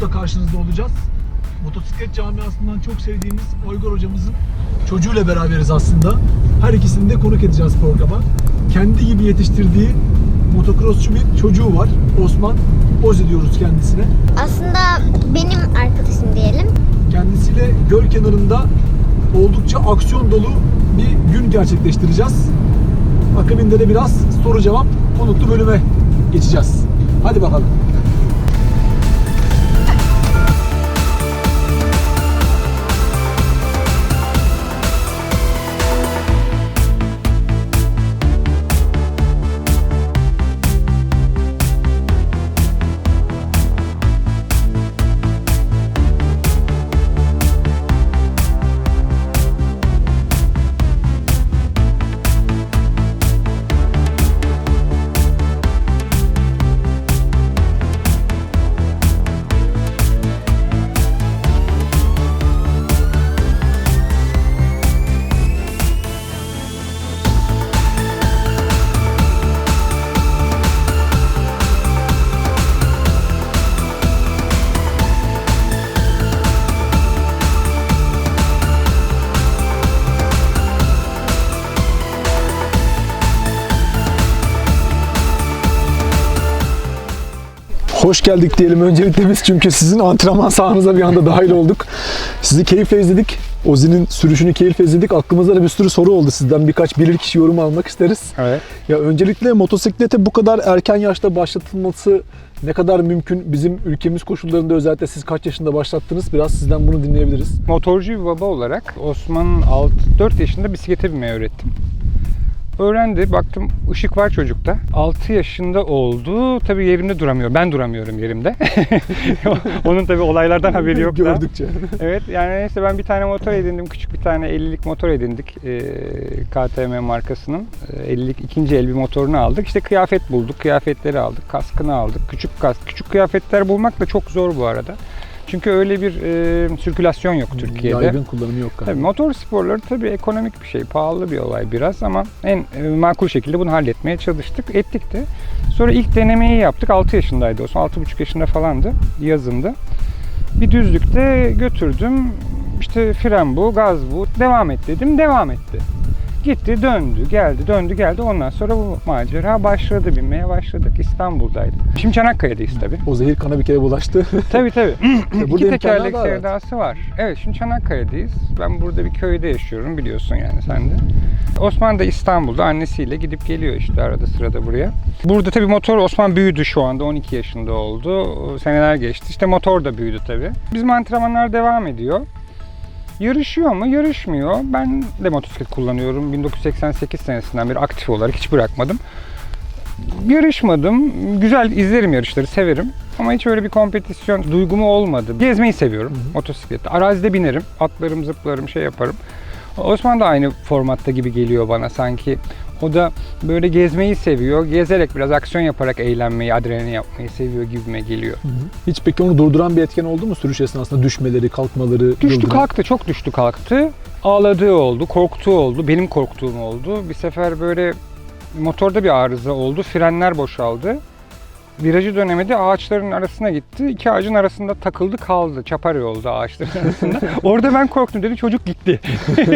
konukla karşınızda olacağız. Motosiklet camiasından çok sevdiğimiz Oygor hocamızın çocuğuyla beraberiz aslında. Her ikisini de konuk edeceğiz programa. Kendi gibi yetiştirdiği motocrossçu bir çocuğu var. Osman Ozi diyoruz kendisine. Aslında benim arkadaşım diyelim. Kendisiyle göl kenarında oldukça aksiyon dolu bir gün gerçekleştireceğiz. Akabinde de biraz soru cevap konuklu bölüme geçeceğiz. Hadi bakalım. Hoş geldik diyelim öncelikle biz çünkü sizin antrenman sahanıza bir anda dahil olduk. Sizi keyifle izledik. Ozi'nin sürüşünü keyifle izledik. Aklımızda da bir sürü soru oldu sizden. Birkaç bilirkişi yorum almak isteriz. Evet. Ya öncelikle motosiklete bu kadar erken yaşta başlatılması ne kadar mümkün? Bizim ülkemiz koşullarında özellikle siz kaç yaşında başlattınız? Biraz sizden bunu dinleyebiliriz. Motorcu bir baba olarak Osman'ın 4 yaşında bisiklete binmeyi öğrettim. Öğrendi. Baktım ışık var çocukta. 6 yaşında oldu. Tabii yerimde duramıyor. Ben duramıyorum yerimde. Onun tabii olaylardan haberi yok da. Gördükçe. Evet yani neyse ben bir tane motor edindim. Küçük bir tane 50'lik motor edindik. Ee, KTM markasının. Ee, 50'lik ikinci el bir motorunu aldık. İşte kıyafet bulduk. Kıyafetleri aldık. Kaskını aldık. Küçük kask. Küçük kıyafetler bulmak da çok zor bu arada. Çünkü öyle bir e, sirkülasyon yok Türkiye'de. Yaygın kullanımı yok galiba. Tabii motor sporları tabii ekonomik bir şey, pahalı bir olay biraz ama en e, makul şekilde bunu halletmeye çalıştık, ettik de. Sonra ilk denemeyi yaptık, 6 yaşındaydı o zaman, 6,5 yaşında falandı, yazındı. Bir düzlükte götürdüm, işte fren bu, gaz bu, devam et dedim, devam etti. Gitti, döndü, geldi, döndü, geldi. Ondan sonra bu macera başladı, binmeye başladık. İstanbul'daydık. Şimdi Çanakkale'deyiz tabii. O zehir kana bir kere bulaştı. Tabii tabii. Burada İki tekerlek sevdası var. Evet şimdi Çanakkale'deyiz. Ben burada bir köyde yaşıyorum biliyorsun yani sen de. Osman da İstanbul'da annesiyle gidip geliyor işte arada sırada buraya. Burada tabii motor Osman büyüdü şu anda 12 yaşında oldu. Seneler geçti. İşte motor da büyüdü tabii. Bizim antrenmanlar devam ediyor. Yarışıyor mu? Yarışmıyor. Ben de motosiklet kullanıyorum. 1988 senesinden beri aktif olarak hiç bırakmadım. Yarışmadım. Güzel izlerim yarışları, severim. Ama hiç öyle bir kompetisyon duygumu olmadı. Gezmeyi seviyorum motosiklette. Arazide binerim, atlarım, zıplarım, şey yaparım. Osman da aynı formatta gibi geliyor bana sanki. O da böyle gezmeyi seviyor. Gezerek biraz aksiyon yaparak eğlenmeyi, adrenalin yapmayı seviyor gibime geliyor. Hiç peki onu durduran bir etken oldu mu sürüş esnasında? Düşmeleri, kalkmaları, Düştü yıldıran? kalktı, çok düştü kalktı. Ağladığı oldu, korktuğu oldu, benim korktuğum oldu. Bir sefer böyle motorda bir arıza oldu, frenler boşaldı. Virajı dönemedi, ağaçların arasına gitti. İki ağacın arasında takıldı kaldı. Çapar yolda ağaçların arasında. Orada ben korktum dedi, çocuk gitti.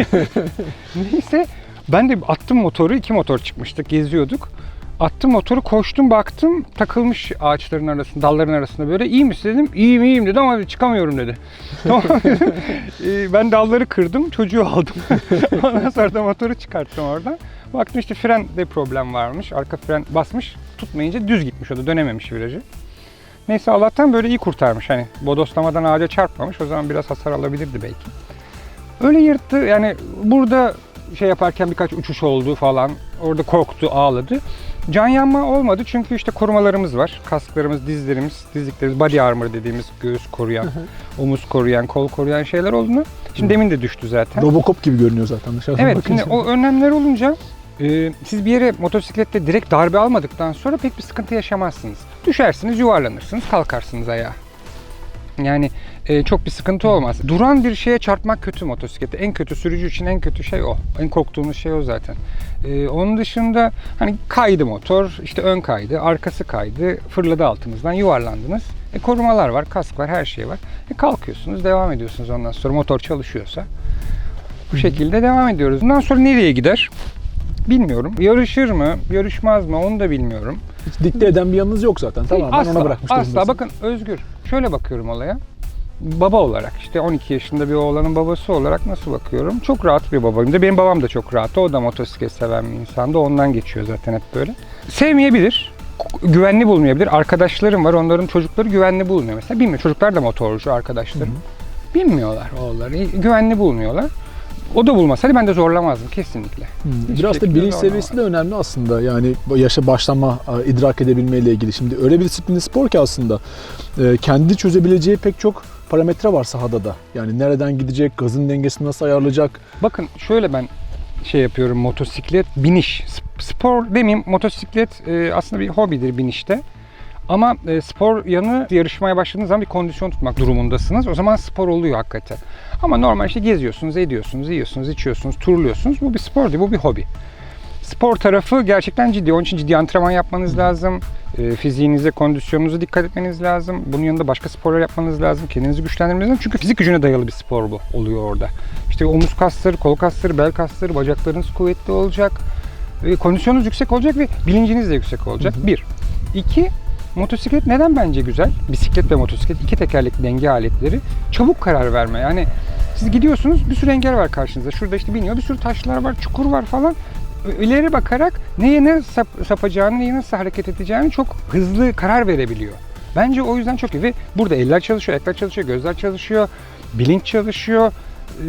Neyse ben de attım motoru, iki motor çıkmıştık, geziyorduk. Attım motoru, koştum, baktım takılmış ağaçların arasında, dalların arasında böyle. İyi misin dedim. İyiyim iyiyim dedi ama çıkamıyorum dedi. tamam dedim. Ee, ben dalları kırdım, çocuğu aldım. Ondan sonra da motoru çıkarttım oradan. Baktım işte frende problem varmış. Arka fren basmış, tutmayınca düz gitmiş o da dönememiş virajı. Neyse Allah'tan böyle iyi kurtarmış. Hani bodoslamadan ağaca çarpmamış. O zaman biraz hasar alabilirdi belki. Öyle yırttı. Yani burada şey yaparken birkaç uçuş oldu falan. Orada korktu, ağladı. Can yanma olmadı çünkü işte korumalarımız var. Kasklarımız, dizlerimiz, dizliklerimiz, body armor dediğimiz göğüs koruyan, omuz koruyan, kol koruyan şeyler olduğunu. Şimdi demin de düştü zaten. Robocop gibi görünüyor zaten dışarıdan Evet bakınca. şimdi o önlemler olunca e, siz bir yere motosiklette direkt darbe almadıktan sonra pek bir sıkıntı yaşamazsınız. Düşersiniz, yuvarlanırsınız, kalkarsınız ayağa. Yani e, çok bir sıkıntı olmaz. Duran bir şeye çarpmak kötü motosiklette. En kötü sürücü için en kötü şey o. En korktuğumuz şey o zaten. E, onun dışında hani kaydı motor, işte ön kaydı, arkası kaydı, fırladı altınızdan, yuvarlandınız. E, korumalar var, kask var, her şey var. E, kalkıyorsunuz, devam ediyorsunuz ondan sonra motor çalışıyorsa. Bu şekilde devam ediyoruz. Bundan sonra nereye gider? Bilmiyorum. Yarışır mı, yarışmaz mı onu da bilmiyorum. Hiç dikte eden bir yanınız yok zaten. Tamam ben asla, ona bırakmış Asla. durumdasın. Bakın Özgür, şöyle bakıyorum olaya. Baba olarak işte 12 yaşında bir oğlanın babası olarak nasıl bakıyorum? Çok rahat bir babayım da. Benim babam da çok rahat. O da motosiklet seven bir insandı. Ondan geçiyor zaten hep böyle. Sevmeyebilir. Güvenli bulmayabilir. Arkadaşlarım var. Onların çocukları güvenli bulmuyor mesela. Bilmiyor. Çocuklar da motorcu arkadaşlarım. Bilmiyorlar oğulları. Güvenli bulmuyorlar. O da bulmasaydı ben de zorlamazdım kesinlikle. Hmm, Hiçbir Biraz da bilinç seviyesi de önemli aslında. Yani yaşa başlama, idrak edebilmeyle ilgili. Şimdi öyle bir disiplinli spor ki aslında e, kendi çözebileceği pek çok parametre var sahada da. Yani nereden gidecek, gazın dengesini nasıl ayarlayacak. Bakın şöyle ben şey yapıyorum motosiklet biniş Sp- spor demeyeyim motosiklet e, aslında bir hobidir binişte ama e, spor yanı yarışmaya başladığınız zaman bir kondisyon tutmak durumundasınız. O zaman spor oluyor hakikaten. Ama normal işte geziyorsunuz, ediyorsunuz, yiyorsunuz, içiyorsunuz, turluyorsunuz. Bu bir spor değil, bu bir hobi. Spor tarafı gerçekten ciddi. Onun için ciddi antrenman yapmanız lazım. E, fiziğinize, kondisyonunuza dikkat etmeniz lazım. Bunun yanında başka sporlar yapmanız lazım. Kendinizi güçlendirmeniz lazım. Çünkü fizik gücüne dayalı bir spor bu oluyor orada. İşte omuz kasları, kol kasları, bel kasları, bacaklarınız kuvvetli olacak. E, kondisyonunuz yüksek olacak ve bilinciniz de yüksek olacak. Bir. İki, motosiklet neden bence güzel? Bisiklet ve motosiklet iki tekerlekli denge aletleri. Çabuk karar verme. Yani siz gidiyorsunuz bir sürü engel var karşınızda. Şurada işte biniyor bir sürü taşlar var, çukur var falan. İleri bakarak neye ne sap, sapacağını, neye nasıl hareket edeceğini çok hızlı karar verebiliyor. Bence o yüzden çok iyi ve burada eller çalışıyor, ayaklar çalışıyor, gözler çalışıyor, bilinç çalışıyor,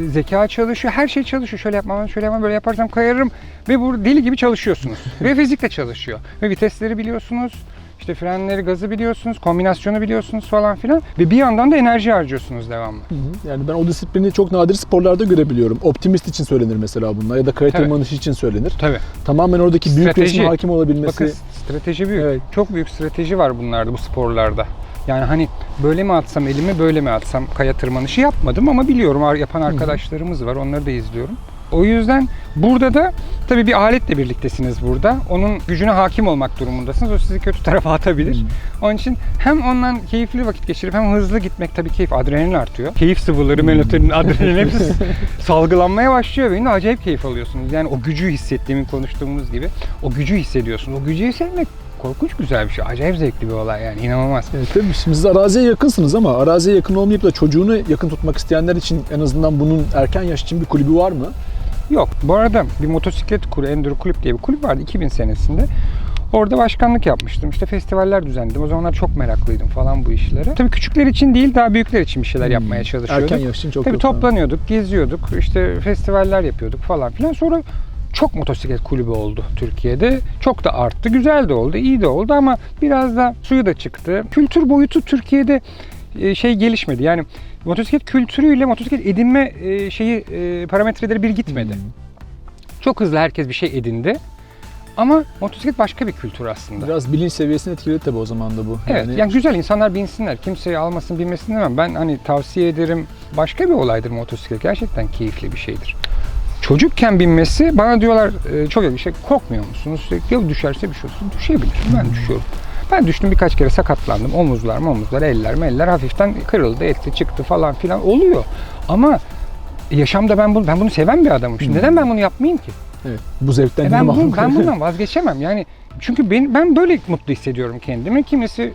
e, zeka çalışıyor, her şey çalışıyor. Şöyle yapmam, şöyle yapmam, böyle yaparsam kayarım ve burada deli gibi çalışıyorsunuz. ve fizik de çalışıyor. Ve vitesleri biliyorsunuz, işte frenleri, gazı biliyorsunuz, kombinasyonu biliyorsunuz falan filan ve bir yandan da enerji harcıyorsunuz devamlı. Yani ben o disiplini çok nadir sporlarda görebiliyorum. Optimist için söylenir mesela bunlar ya da kaya tırmanışı için söylenir. Tabii. Tamamen oradaki büyük resme hakim olabilmesi. Bakın strateji büyük. Evet. Çok büyük strateji var bunlarda, bu sporlarda. Yani hani böyle mi atsam elimi, böyle mi atsam kaya tırmanışı yapmadım ama biliyorum yapan arkadaşlarımız var. Onları da izliyorum. O yüzden burada da tabii bir aletle birliktesiniz burada. Onun gücüne hakim olmak durumundasınız. O sizi kötü tarafa atabilir. Onun için hem ondan keyifli vakit geçirip hem hızlı gitmek tabii keyif, adrenalin artıyor. Keyif sıvıları, melatonin, adrenalin hepsi salgılanmaya başlıyor ve yine acayip keyif alıyorsunuz. Yani o gücü hissettiğimin konuştuğumuz gibi o gücü hissediyorsunuz. O gücü hissetmek korkunç güzel bir şey. Acayip zevkli bir olay yani inanılmaz. Evet, tabii şimdi siz araziye yakınsınız ama araziye yakın olmayıp da çocuğunu yakın tutmak isteyenler için en azından bunun erken yaş için bir kulübü var mı? Yok. Bu arada bir motosiklet kulübü, Enduro Kulüp diye bir kulüp vardı 2000 senesinde. Orada başkanlık yapmıştım. İşte festivaller düzenledim. O zamanlar çok meraklıydım falan bu işlere. Tabii küçükler için değil, daha büyükler için bir şeyler yapmaya çalışıyorduk. Erken yaş için çok Tabii yok. toplanıyorduk, geziyorduk, işte festivaller yapıyorduk falan filan. Sonra çok motosiklet kulübü oldu Türkiye'de. Çok da arttı, güzel de oldu, iyi de oldu ama biraz da suyu da çıktı. Kültür boyutu Türkiye'de şey gelişmedi. Yani motosiklet kültürüyle motosiklet edinme e, şeyi e, parametreleri bir gitmedi. Hmm. Çok hızlı herkes bir şey edindi. Ama motosiklet başka bir kültür aslında. Biraz bilinç seviyesini etkiledi tabii o zaman da bu. Evet, yani, güzel insanlar binsinler. Kimseyi almasın, binmesin demem. Ben hani tavsiye ederim. Başka bir olaydır motosiklet. Gerçekten keyifli bir şeydir. Çocukken binmesi bana diyorlar e, çok şey korkmuyor musunuz? Ya düşerse bir şey olsun. Düşebilir. Ben düşüyorum. Ben düştüm birkaç kere sakatlandım. Omuzlar, omuzlar, eller, meller hafiften kırıldı, etti, çıktı falan filan oluyor. Ama yaşamda ben bunu ben bunu seven bir adamım. Şimdi neden ben bunu yapmayayım ki? Evet, bu zevkten E ben, mahrum bu, ben bundan vazgeçemem. Yani çünkü ben, ben böyle mutlu hissediyorum kendimi. Kimisi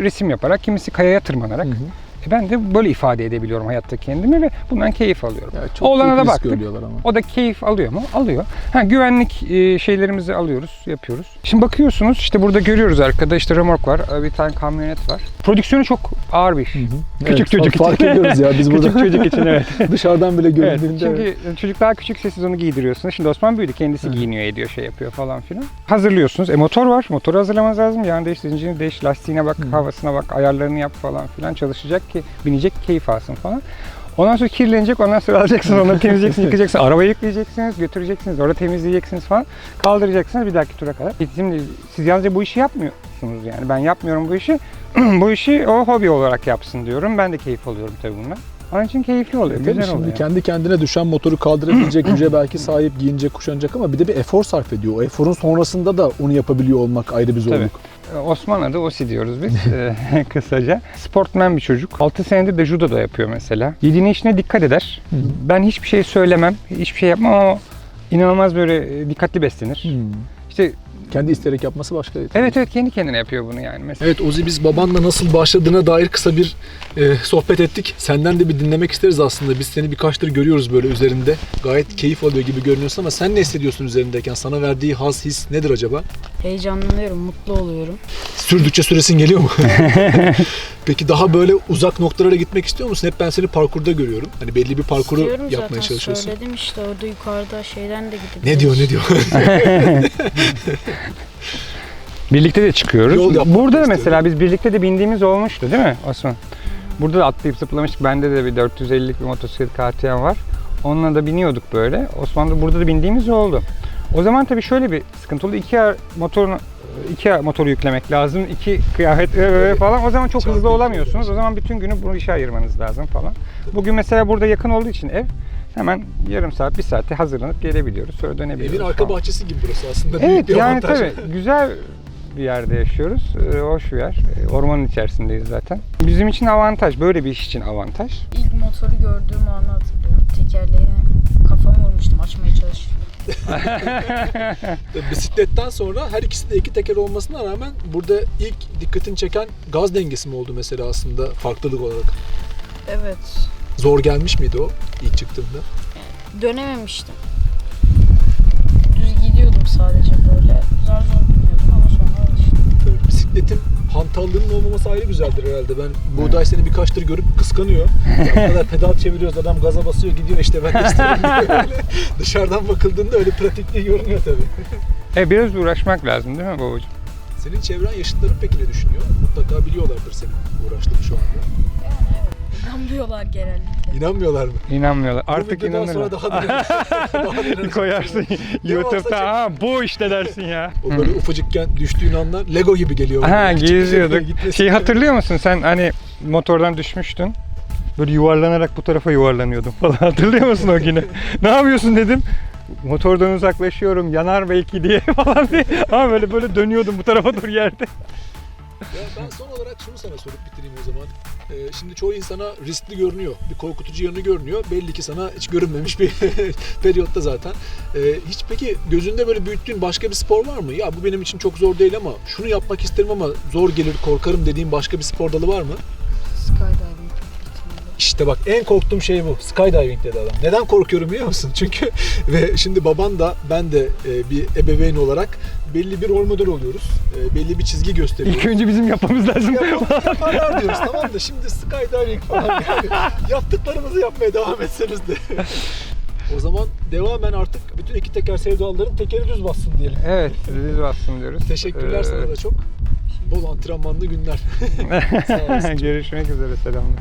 resim yaparak, kimisi kayaya tırmanarak. Hı hı. E ben de böyle ifade edebiliyorum hayatta kendimi ve bundan keyif alıyorum. Ya çok Oğlana da baktık. ama. O da keyif alıyor mu? Alıyor. Ha, güvenlik e, şeylerimizi alıyoruz, yapıyoruz. Şimdi bakıyorsunuz işte burada görüyoruz arkada işte remork var, e, bir tane kamyonet var. Prodüksiyonu çok ağır bir iş. Küçük Evet, çocuk fark için. ediyoruz ya biz burada. Küçük çocuk için evet. Dışarıdan bile Evet, göründüğünde. çünkü çocuk daha küçükse siz onu giydiriyorsunuz. Şimdi Osman büyüdü. Kendisi giyiniyor, ediyor, şey yapıyor falan filan. Hazırlıyorsunuz. E motor var. Motoru hazırlamanız lazım. Yani değiş, zincirini değiş, lastiğine bak, havasına bak, ayarlarını yap falan filan. Çalışacak ki binecek, keyif alsın falan. Ondan sonra kirlenecek, ondan sonra alacaksınız, onları temizleyeceksiniz, yıkayacaksınız, arabayı yükleyeceksiniz, götüreceksiniz, orada temizleyeceksiniz falan, kaldıracaksınız bir dahaki tura kadar. E Şimdi siz yalnızca bu işi yapmıyorsunuz yani. Ben yapmıyorum bu işi. bu işi o hobi olarak yapsın diyorum. Ben de keyif alıyorum tabii bundan. Onun için keyifli oluyor, Tabii güzel şimdi oluyor. kendi kendine düşen motoru kaldırabilecek güce belki sahip, giyinecek, kuşanacak ama bir de bir efor sarf ediyor. O eforun sonrasında da onu yapabiliyor olmak ayrı bir zorluk. Ee, Osman adı Osi diyoruz biz ee, kısaca. Sportman bir çocuk. 6 senedir de judo da yapıyor mesela. Yediğine içine dikkat eder. Ben hiçbir şey söylemem, hiçbir şey yapmam ama inanılmaz böyle e, dikkatli beslenir. İşte Kendi isteyerek yapması başka. evet evet kendi kendine yapıyor bunu yani mesela. Evet Ozi biz babanla nasıl başladığına dair kısa bir e, sohbet ettik. Senden de bir dinlemek isteriz aslında. Biz seni birkaçtır görüyoruz böyle üzerinde. Gayet keyif alıyor gibi görünüyorsun ama sen ne hissediyorsun üzerindeyken? Sana verdiği haz, his nedir acaba? Heyecanlanıyorum, mutlu oluyorum. Sürdükçe süresin geliyor mu? Peki daha böyle uzak noktalara gitmek istiyor musun? Hep ben seni parkurda görüyorum. Hani belli bir parkuru İstiyorum yapmaya zaten çalışıyorsun. söyledim işte orada yukarıda şeyden de gidebiliriz. Ne diyor ne diyor? Birlikte de çıkıyoruz. Yol yapmak Burada da istiyorum. mesela biz birlikte de bindiğimiz olmuştu değil mi Osman? Burada da atlayıp zıplamıştık. Bende de bir 450'lik bir motosiklet KTM var. Onunla da biniyorduk böyle. Osman'da burada da bindiğimiz oldu. O zaman tabii şöyle bir sıkıntı oldu. İki motorunu iki motoru yüklemek lazım. iki kıyafet falan. O zaman çok hızlı olamıyorsunuz. O zaman bütün günü bu işe ayırmanız lazım falan. Bugün mesela burada yakın olduğu için ev hemen yarım saat, bir saatte hazırlanıp gelebiliyoruz. Sonra dönebiliyoruz. Evin arka falan. bahçesi gibi burası aslında. Büyük Evet bir yani avantaj. tabii güzel bir yerde yaşıyoruz. Ee, hoş bir yer. Ee, Ormanın içerisindeyiz zaten. Bizim için avantaj. Böyle bir iş için avantaj. İlk motoru gördüğüm anı hatırlıyorum. Tekerleğine kafamı vurmuştum açmaya çalışıyordum. Tabii Bisikletten sonra her ikisi de iki teker olmasına rağmen burada ilk dikkatini çeken gaz dengesi mi oldu mesela aslında farklılık olarak? Evet. Zor gelmiş miydi o ilk çıktığında? Dönememiştim. Düz gidiyordum sadece böyle. Zar zor biniyordum ama sonra alıştım. Tabii bisikletin hantallığının olmaması ayrı güzeldir herhalde. Ben Buğday seni birkaçtır görüp kıskanıyor. Ya kadar pedal çeviriyoruz adam gaza basıyor gidiyor işte ben de isterim diye öyle. Dışarıdan bakıldığında öyle pratikliği görünüyor tabii. E biraz uğraşmak lazım değil mi babacığım? Senin çevren yaşıtların peki ne düşünüyor? Mutlaka biliyorlardır senin uğraştığını şu anda. Yani. İnanmıyorlar genellikle. İnanmıyorlar mı? İnanmıyorlar. Bu Artık videodan inanırlar. sonra daha da daha da inanacaklar. koyarsın YouTube'da ha bu işte dersin ya. O böyle ufacıkken düştüğün anlar Lego gibi geliyor. Ha Küçük geziyorduk. gitmesi- Şeyi hatırlıyor musun sen hani motordan düşmüştün. Böyle yuvarlanarak bu tarafa yuvarlanıyordum falan. Hatırlıyor musun o günü? ne yapıyorsun dedim. Motordan uzaklaşıyorum yanar belki diye falan diye. Ama böyle böyle dönüyordum bu tarafa dur yerde. Ya ben son olarak şunu sana sorup bitireyim o zaman. Ee, şimdi çoğu insana riskli görünüyor. Bir korkutucu yanı görünüyor. Belli ki sana hiç görünmemiş bir periyotta zaten. Ee, hiç peki gözünde böyle büyüttüğün başka bir spor var mı? Ya bu benim için çok zor değil ama şunu yapmak isterim ama zor gelir korkarım dediğin başka bir spor dalı var mı? Skydiving. İşte bak en korktuğum şey bu. Skydiving dedi adam. Neden korkuyorum biliyor musun? Çünkü ve şimdi baban da ben de e, bir ebeveyn olarak belli bir rol model oluyoruz. E, belli bir çizgi gösteriyoruz. İlk önce bizim yapmamız lazım. Yapalım, yaparlar diyoruz tamam da şimdi skydiving falan yani yaptıklarımızı yapmaya devam etseniz de. o zaman devamen artık bütün iki teker sevdalıların tekeri düz bassın diyelim. evet düz bastım diyoruz. Teşekkürler Ee, sana da çok. Bol antrenmanlı günler. Sağ olasın. Görüşmek üzere selamlar.